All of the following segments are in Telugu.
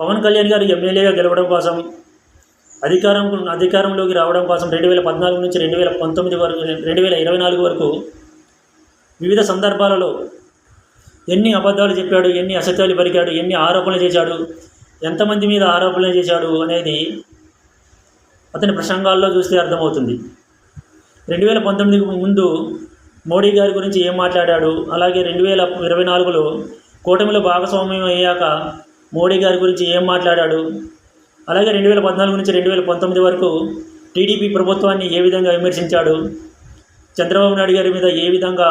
పవన్ కళ్యాణ్ గారు ఎమ్మెల్యేగా గెలవడం కోసం అధికారం అధికారంలోకి రావడం కోసం రెండు వేల పద్నాలుగు నుంచి రెండు వేల పంతొమ్మిది వరకు రెండు వేల ఇరవై నాలుగు వరకు వివిధ సందర్భాలలో ఎన్ని అబద్ధాలు చెప్పాడు ఎన్ని అసత్యాలు పలికాడు ఎన్ని ఆరోపణలు చేశాడు ఎంతమంది మీద ఆరోపణలు చేశాడు అనేది అతని ప్రసంగాల్లో చూస్తే అర్థమవుతుంది. రెండు వేల పంతొమ్మిదికి ముందు మోడీ గారి గురించి ఏం మాట్లాడాడు అలాగే రెండు వేల ఇరవై నాలుగులో కూటమిలో భాగస్వామ్యం అయ్యాక మోడీ గారి గురించి ఏం మాట్లాడాడు? అలాగే రెండు వేల పద్నాలుగు నుంచి రెండు వేల పంతొమ్మిది వరకు టీడీపీ ప్రభుత్వాన్ని ఏ విధంగా విమర్శించాడు? చంద్రబాబు నాయుడు గారి మీద ఏ విధంగా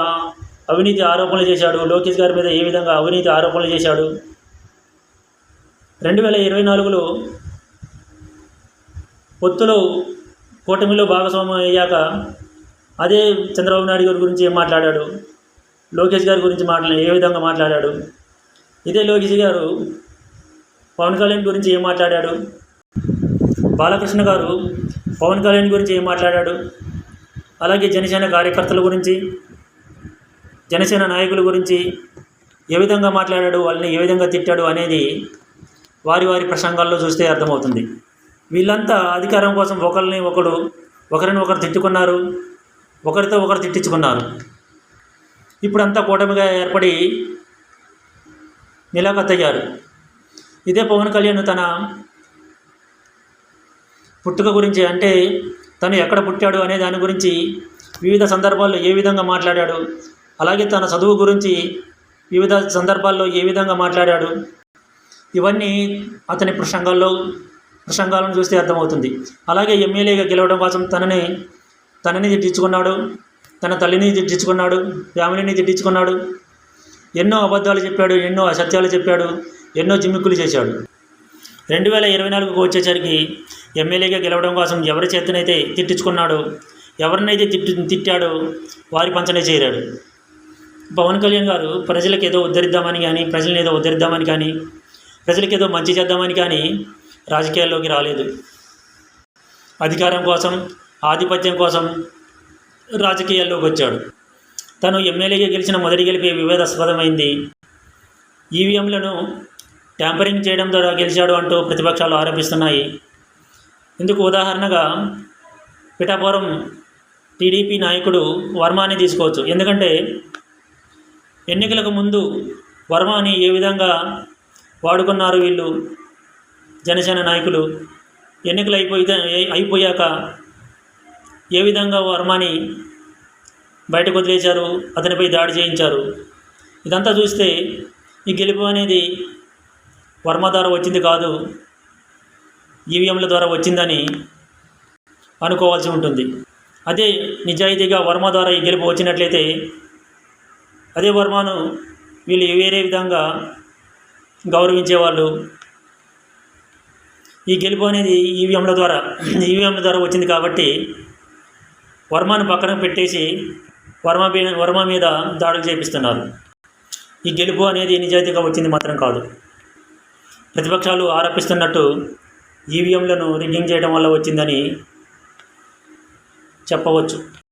అవినీతి ఆరోపణలు చేశాడు? లోకేష్ గారి మీద ఏ విధంగా అవినీతి ఆరోపణలు చేశాడు? రెండు వేల ఇరవై నాలుగులో పొత్తులో కూటమిలో భాగస్వామ్యం అయ్యాక అదే చంద్రబాబు నాయుడు గారి గురించి ఏం మాట్లాడాడు? లోకేష్ గారి గురించి మాట్లా ఏ విధంగా మాట్లాడాడు? ఇదే లోకేష్ గారు పవన్ కళ్యాణ్ గురించి ఏం మాట్లాడాడు? బాలకృష్ణ గారు పవన్ కళ్యాణ్ గురించి ఏం మాట్లాడాడు? అలాగే జనసేన కార్యకర్తల గురించి జనసేన నాయకుల గురించి ఏ విధంగా మాట్లాడాడు? వాళ్ళని ఏ విధంగా తిట్టాడు? అనేది వారి వారి ప్రసంగాల్లో చూస్తే అర్థమవుతుంది. వీళ్ళంతా అధికారం కోసం ఒకరిని ఒకడు ఒకరిని ఒకరు తిట్టుకున్నారు ఒకరితో ఒకరు తిట్టించుకున్నారు. ఇప్పుడంతా కూటమిగా ఏర్పడి నిలాఖత్తయ్యారు ఇదే పవన్ కళ్యాణ్ తన పుట్టుక గురించి అంటే తను ఎక్కడ పుట్టాడు అనే దాని గురించి వివిధ సందర్భాల్లో ఏ విధంగా మాట్లాడాడు అలాగే తన చదువు గురించి వివిధ సందర్భాల్లో ఏ విధంగా మాట్లాడాడు ఇవన్నీ అతని ప్రసంగాల్లో ప్రసంగాలను చూస్తే అర్థమవుతుంది. అలాగే ఎమ్మెల్యేగా గెలవడం కోసం తనని తనని తిట్టించుకున్నాడు తన తల్లిని తిట్టించుకున్నాడు ఫ్యామిలీని తిట్టించుకున్నాడు ఎన్నో అబద్ధాలు చెప్పాడు ఎన్నో అసత్యాలు చెప్పాడు ఎన్నో జిమ్మిక్కులు చేశాడు. రెండు వేల ఇరవై నాలుగుకు వచ్చేసరికి ఎమ్మెల్యేగా గెలవడం కోసం ఎవరి చేతనైతే తిట్టించుకున్నాడో ఎవరినైతే తిట్టి తిట్టాడో వారి పంచనే చేరాడు. పవన్ కళ్యాణ్ గారు ప్రజలకు ఏదో ఉద్ధరిద్దామని కానీ ప్రజలను ఏదో ఉద్ధరిద్దామని కానీ ప్రజలకు ఏదో మంచి చేద్దామని కానీ రాజకీయాల్లోకి రాలేదు. అధికారం కోసం ఆధిపత్యం కోసం రాజకీయాల్లోకి వచ్చాడు. తను ఎమ్మెల్యేగా గెలిచిన మొదటి గెలిపే వివాదాస్పదమైంది. ఈవీఎంలను ట్యాంపరింగ్ చేయడం ద్వారా గెలిచాడు అంటూ ప్రతిపక్షాలు ఆరోపిస్తున్నాయి. ఇందుకు ఉదాహరణగా పిఠాపురం టీడీపీ నాయకుడు వర్మాని తీసుకోవచ్చు. ఎందుకంటే ఎన్నికలకు ముందు వర్మని ఏ విధంగా వాడుకున్నారు వీళ్ళు? జనసేన నాయకులు ఎన్నికలు అయిపోయి అయిపోయాక ఏ విధంగా వర్మాని బయటకు వదిలేశారు? అతనిపై దాడి చేయించారు. ఇదంతా చూస్తే ఈ గెలుపు అనేది వర్మ ద్వారా వచ్చింది కాదు. ఈవీఎంల ద్వారా వచ్చిందని అనుకోవాల్సి ఉంటుంది. అదే నిజాయితీగా వర్మ ద్వారా ఈ గెలుపు వచ్చినట్లయితే అదే వర్మను వీళ్ళు వేరే విధంగా గౌరవించేవాళ్ళు. ఈ గెలుపు అనేది ఈవీఎంల ద్వారా ఈవీఎంల ద్వారా వచ్చింది కాబట్టి వర్మను పక్కన పెట్టేసి వర్మ మీద వర్మ మీద దాడులు చేపిస్తున్నారు. ఈ గెలుపు అనేది నిజాయితీగా వచ్చింది మాత్రం కాదు. ప్రతిపక్షాలు ఆరోపిస్తున్నట్టు ఈవీఎంలను రిగ్గింగ్ చేయడం వల్ల వచ్చిందని చెప్పవచ్చు.